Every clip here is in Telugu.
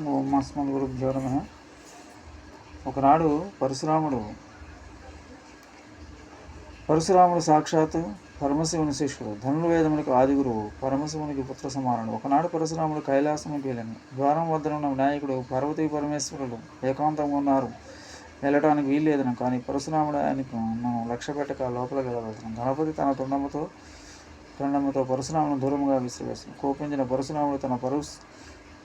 ఓం అస్మద్ గురుభ్యో నమ ఒకనాడు పరశురాముడు పరశురాముడు సాక్షాత్ పరమశివుని శిష్యుడు ధనుర్వేదమునికి ఆదిగురువు పరమశివునికి పుత్ర సమానుడు. ఒకనాడు పరశురాముడు కైలాసము వెళ్ళాను ద్వారం వద్ద ఉన్న వినాయకుడు పార్వతీ పరమేశ్వరుడు ఏకాంతంగా ఉన్నారు. వెళ్ళటానికి వీల్లేదను కానీ పరశురాముడు ఆయనకు నన్ను లక్ష్య పెట్టక లోపలికి వెళ్ళబెడతాను గణపతి తన తొండముతో తొండముతో పరశురామును దూరముగా విసిరివేస్తాను కోపించిన పరశురాముడు తన పరుసు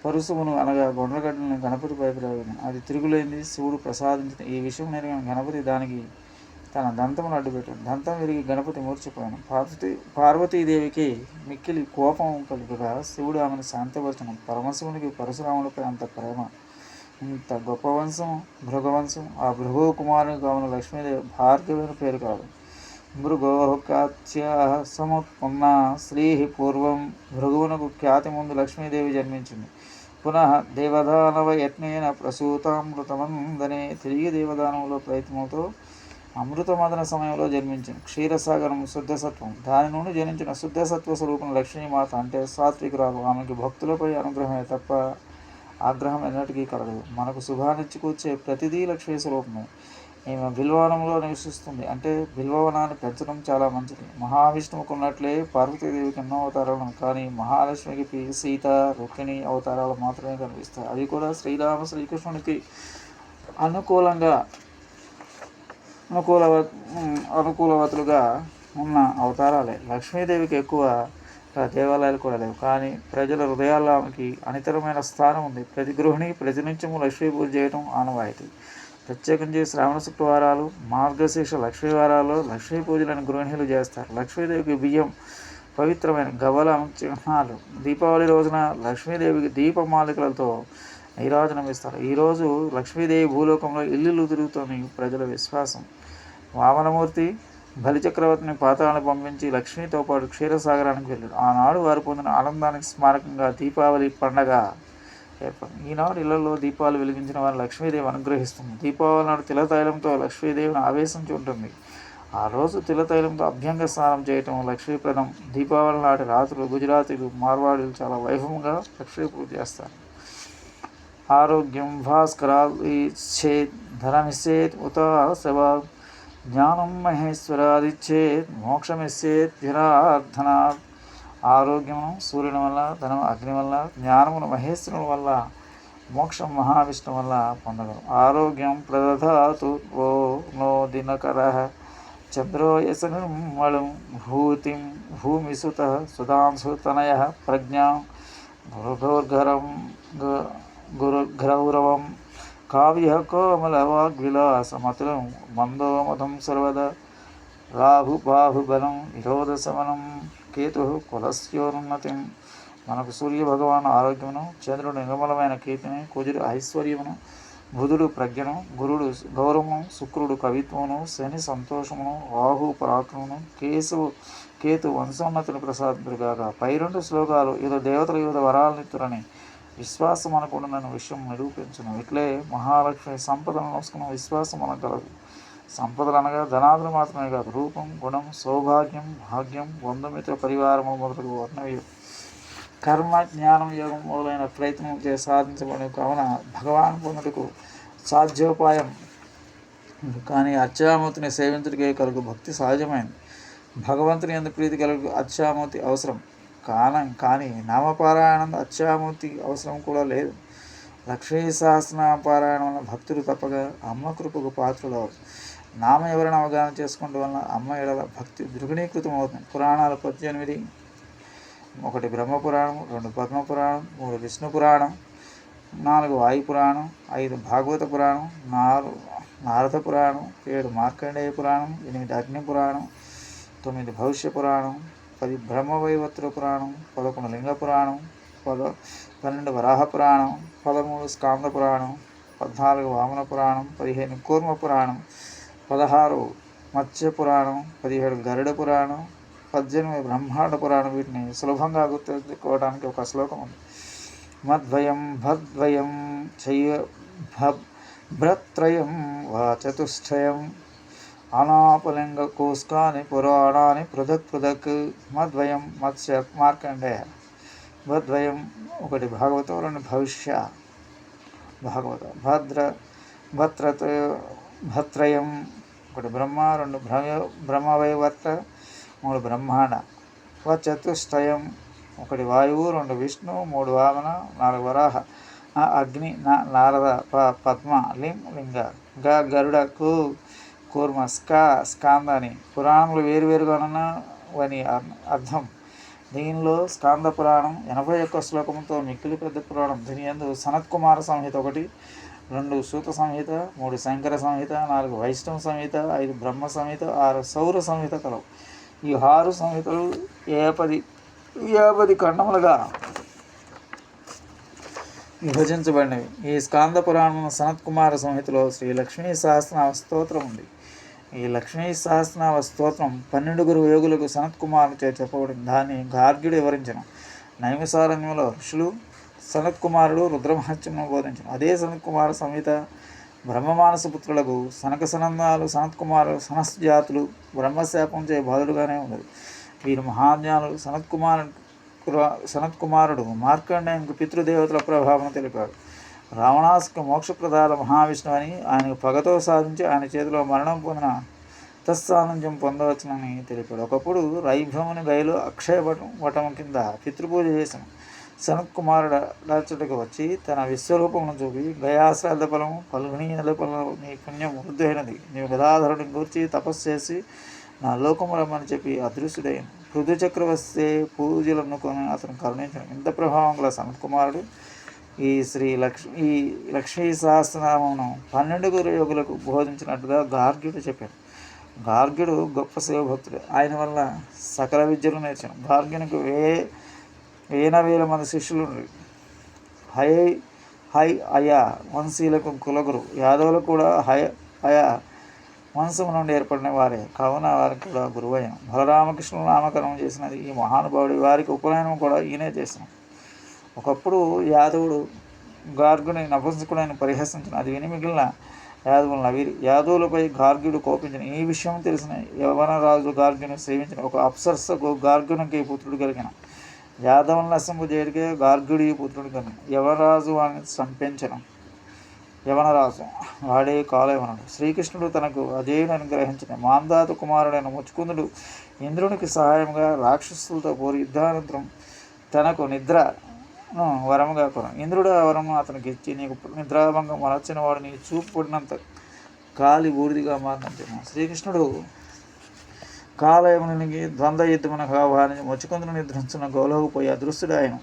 పరుశువును అనగా గొండ్రగడ్డను గణపతి ప్రయోగం అది తిరుగులేంది శివుడు ప్రసాదించిన ఈ విషయం నెరిగిన గణపతి దానికి తన దంతమును అడ్డుపెట్టాడు. దంతం విరిగి గణపతి మూర్చిపోయాను. పార్వతీ పార్వతీదేవికి మిక్కిలి కోపం కలుగుగా శివుడు ఆమెను శాంతపరచను. పరమశివునికి పరశురాములపై అంత ప్రేమ ఇంత గొప్ప వంశం భృగవంశం ఆ భృగు కుమారుని కావున లక్ష్మీదేవి భార్గవి పేరు కాదు. మృగో కాత్య సముత్పన్న శ్రీ పూర్వం భృగువునకు ఖ్యాతి ముందు లక్ష్మీదేవి జన్మించింది. పునః దేవదానవ యత్నేన ప్రసూతామృతమందనే తిరిగి దేవదానంలో ప్రయత్నంతో అమృతమదన సమయంలో జన్మించిన క్షీరసాగరం శుద్ధసత్వం. దాని నుండి జనించిన శుద్ధసత్వ స్వరూపం లక్ష్మీమాత అంటే సాత్వికురాలు. ఆమెకి భక్తులపై అనుగ్రహమే తప్ప ఆగ్రహం ఎన్నటికీ కలగదు మనకు శుభాన్నిచ్చుకొచ్చే ప్రతిదీ లక్ష్మీ స్వరూపమే. ఈమె బిల్వవనంలో నివసిస్తుంది. అంటే బిల్వవనాన్ని పెంచడం చాలా మంచిది. మహావిష్ణువుకు ఉన్నట్లే పార్వతీదేవికి ఎన్నో అవతారాలు కానీ మహాలక్ష్మికి సీత రుక్మిణి అవతారాలు మాత్రమే కనిపిస్తాయి. అవి కూడా శ్రీరామ శ్రీకృష్ణునికి అనుకూలంగా అనుకూల అనుకూలవతులుగా ఉన్న అవతారాలే. లక్ష్మీదేవికి ఎక్కువ దేవాలయాలు కూడా లేవు. కానీ ప్రజల హృదయాలకి అనితరమైన స్థానం ఉంది. ప్రతి గృహిణి ప్రతి నిత్యము లక్ష్మీ పూజ చేయడం ఆనవాయితీ. ప్రత్యేకించి శ్రావణ శుక్రవారాలు మార్గశీర్ష లక్ష్మీ వారాలు లక్ష్మీ పూజలను గృహిణులు చేస్తారు. లక్ష్మీదేవికి బియ్యం పవిత్రమైన గవల చిహ్నాలు. దీపావళి రోజున లక్ష్మీదేవికి దీపమాలికలతో నీరాజనం ఇస్తారు. ఈరోజు లక్ష్మీదేవి భూలోకంలో ఇల్లులు తిరుగుతోంది. ప్రజల విశ్వాసం. వామనమూర్తి బలిచక్రవర్తిని పాతాలను పంపించి లక్ష్మీతో పాటు క్షీరసాగరానికి వెళ్ళాడు. ఆనాడు వారు పొందిన ఆనందానికి స్మారకంగా దీపావళి పండగ ఏర్పడింది ఈనాడు ఇళ్ళలో దీపాలు వెలిగించిన వారిని లక్ష్మీదేవి అనుగ్రహిస్తుంది. దీపావళి నాడు తిలతైలంతో లక్ష్మీదేవిని ఆవేశించి ఉంటుంది. ఆ రోజు తిలతైలంతో అభ్యంగ స్నానం చేయటం లక్ష్మీప్రదం దీపావళి నాటి రాత్రులు గుజరాతీలు మార్వాడీలు చాలా వైభవంగా లక్ష్మీ పూజ చేస్తారు. ఆరోగ్యం భాస్కరాలిచ్చేత్ ధనమిచ్చేత్ ఉత శవ జ్ఞానం మహేశ్వరాది చేత్ మోక్షమిచ్చేత్ ధిరార్థనాత్ ఆరోగ్యమును సూర్యుని వల్ల ధనం అగ్ని వల్ల జ్ఞానమును మహేశ్వరుల వల్ల మోక్షం మహావిష్ణు వల్ల పొందగలం ఆరోగ్యం ప్రదధాతు ఓ నో దినకర చంద్రో యసనిర్మళం భూతిం భూమిసుత సుధాంసుతనయ ప్రజ్ఞా గురుగౌర్ఘరం గురుఘౌరవం కావ్య కోమలవాగ్విలాసమతులం మందోమతం సర్వద రాహు బాహుబలం విరోధశమనం కేతు కులస్యోరున్నతి మనకు సూర్య భగవాన్ ఆరోగ్యమును చంద్రుడు నిర్మలమైన కీర్తిని కుజుడు ఐశ్వర్యమును బుధుడు ప్రజ్ఞను గురుడు గౌరవము శుక్రుడు కవిత్వమును శని సంతోషమును రాహు పరాక్రమును కేశవు కేతు వంశోన్నతిని ప్రసాదుగాక పై రెండు శ్లోకాలు ఇదో దేవతల యువత వరాలనిత్తురని విశ్వాసం అనుకుంటున్న విషయం నిరూపించను. ఇట్లే మహాలక్ష్మి సంపదను నోసుకున్న విశ్వాసం మనకు కలదు సంపదలు అనగా ధనాదులు మాత్రమే కాదు రూపం గుణం సౌభాగ్యం భాగ్యం బంధుమిత్ర పరివారము మొదలగు వర్ణవి కర్మ జ్ఞానం యోగం మొదలైన ప్రయత్నం చే సాధించబడి కావున భగవాన్ పొందుటకు సాధ్యోపాయం. కానీ అర్చామూర్తిని సేవించుడికే కలుగు భక్తి సహజమైంది. భగవంతుని ఎందుకు ప్రీతి కలుగు అర్చామూర్తి అవసరం. కాన కానీ నామపారాయణం అర్చామూర్తి అవసరం కూడా లేదు. లక్ష్మీ సహస్రనామపారాయణం వల్ల భక్తులు తప్పగా అమ్మ కృపకు పాత్రలు నామ ఎవరైనా అవగాహన చేసుకోవడం వలన అమ్మ ఎడల భక్తి దృఢీకృతం అవుతుంది పురాణాలు పద్దెనిమిది ఒకటి బ్రహ్మ పురాణం రెండు పద్మ పురాణం మూడు విష్ణు పురాణం నాలుగు వాయు పురాణం ఐదు భాగవత పురాణం నాలుగు నారద పురాణం ఏడు మార్కండేయ పురాణం ఎనిమిది అగ్ని పురాణం తొమ్మిది భవిష్య పురాణం పది బ్రహ్మవైవత్ర పురాణం పదకొండు లింగ పురాణం పద పన్నెండు వరాహ పురాణం పదమూడు స్కాంద పురాణం పద్నాలుగు వామన పురాణం పదిహేను కూర్మ పురాణం పదహారు మత్స్య పురాణం పదిహేడు గరుడ పురాణం పద్దెనిమిది బ్రహ్మాండ పురాణం. వీటిని సులభంగా గుర్తుకోవడానికి ఒక శ్లోకం ఉంది. మద్వయం భద్వయం చయ భ్రత్రయం వా చతుష్టయం. అనాపలింగ కోస్కాని పురాణాన్ని పృథక్ పృథక్. మద్వయం మత్స్య మార్కండేయ భద్వయం ఒకటి భాగవతం రెండు భవిష్య భాగవత. భద్ర భద్రత భత్రయం ఒకటి బ్రహ్మ రెండు బ్రహ్మ బ్రహ్మవైవర్త మూడు బ్రహ్మాండ. చతుష్టయం ఒకటి వాయువు రెండు విష్ణు మూడు వామన నాలుగు వరాహ. ఆ అగ్ని నా నారద ప పద్మ లిం లింగ. గ గరుడ కు కూర్మ స్కా స్కాందని. పురాణములు వేరువేరుగా అని అర్థం. దీనిలో స్కాంద పురాణం ఎనభై ఒక్క శ్లోకంతో మిక్కిలి పెద్ద పురాణం. దీని ఎందు సనత్ కుమార సంహిత ఒకటి రెండు సూత సంహిత మూడు శంకర సంహిత నాలుగు వైష్ణవ సంహిత ఐదు బ్రహ్మ సంహిత ఆరు సౌర సంహిత కలవు. ఈ ఆరు సంహితలు ఏపది ఏపది ఖండములుగా విభజించబడినవి. ఈ స్కాంద పురాణం సనత్ కుమార సంహితలో శ్రీ లక్ష్మీ సహస్రనామ స్తోత్రం ఉంది. ఈ లక్ష్మీ సహస్రనామ స్తోత్రం పన్నెండుగురు యోగులకు సనత్ కుమార్ చే చెప్పబడింది. దాన్ని గార్గ్యుడు వివరించను. నైమిసారణ్యంలో ఋషులు సనత్ కుమారుడు రుద్రమహత్యమును బోధించను. అదే సనత్ కుమార సమేత బ్రహ్మమానస పుత్రులకు సనక సనందాలు సనత్ కుమారులు సనస్ జాతులు బ్రహ్మశాపం చే బాధుడుగానే ఉన్నది. వీరు మహాజ్ఞానులు. సనత్ కుమారు సనత్ కుమారుడు మార్కండేయునికి పితృదేవతల ప్రభావం తెలిపాడు. రావణాసుకు మోక్షప్రదాల మహావిష్ణు అని ఆయనకు పగతో సాధించి ఆయన చేతిలో మరణం పొందిన తత్సానంజం పొందవచ్చునని తెలిపాడు. ఒకప్పుడు రైభ్రముని గైలో అక్షయ వటం వటం కింద పితృపూజ చేసిన సనత్కుమారుడు కుమారుడు వచ్చి తన విశ్వరూపమును చూపి గయాశ్రాద్ధ ఫలము పలుగుని నెలపలం నీ పుణ్యం వృద్ధైనది నీవు గదాధరుడిని గురించి తపస్సు చేసి నా లోకము రమ్మని చెప్పి అదృశ్యుడైన పృథు చక్రవర్తి పూజలను కొని అతను కరుణించాడు. ఇంత ప్రభావం గల సనత్కుమారుడు కుమారుడు ఈ శ్రీ లక్ష్మి ఈ లక్ష్మీ సహస్రనామమును పన్నెండుగురు యోగులకు బోధించినట్టుగా గార్గ్యుడు చెప్పాడు. గార్గ్యుడు గొప్ప శివభక్తుడు. ఆయన వల్ల సకల విద్యలు నేర్చాను గార్గ్యునికి వే వేల వేల మంది శిష్యులు హై హై అయా వంశీలకు కులగురు యాదవులు కూడా హై అయా వంశం నుండి ఏర్పడిన వారే. కావున వారికి కూడా గురువైన బలరామకృష్ణులు నామకరణం చేసినది ఈ మహానుభావుడి వారికి ఉపనయనం కూడా ఈయనే చేసిన ఒకప్పుడు యాదవుడు గార్గుని నపుంసకుడని పరిహసించిన అది విని మిగిలిన యాదవులు నవీరి యాదవులపై గార్గ్యుడు కోపించిన ఈ విషయం తెలిసిన యవనరాజు గార్గ్యుని సేవించిన ఒక అప్సర్సకు గార్గ్యునికి పుత్రుడు కలిగిన యాదవులను నశింపు చేయడికే గార్గ్యుడి పుత్రుడు కలిగిన యవనరాజు వాడిని సంపించడం యవనరాజు. వాడే కాలయవనుడు. శ్రీకృష్ణుడు తనకు అజేయుని అనుగ్రహించిన మాందాత కుమారుడైన ముచ్చుకుందుడు ఇంద్రునికి సహాయంగా రాక్షసులతో పోరి యుద్ధానంతరం తనకు నిద్ర వరముగా కొను ఇంద్రుడు ఆ వరము అతనికి ఇచ్చి నీకు నిద్రాభంగం వలచిన వాడు చూపు పడినంత కాలి బూడిదిగా మారినంత. శ్రీకృష్ణుడు కాలయమునికి ద్వంద్వ యుద్ధమున కావాలని ముచ్చుకుందును నిద్రించిన గౌలవకు పోయి అదృశ్యుడు ఆయన.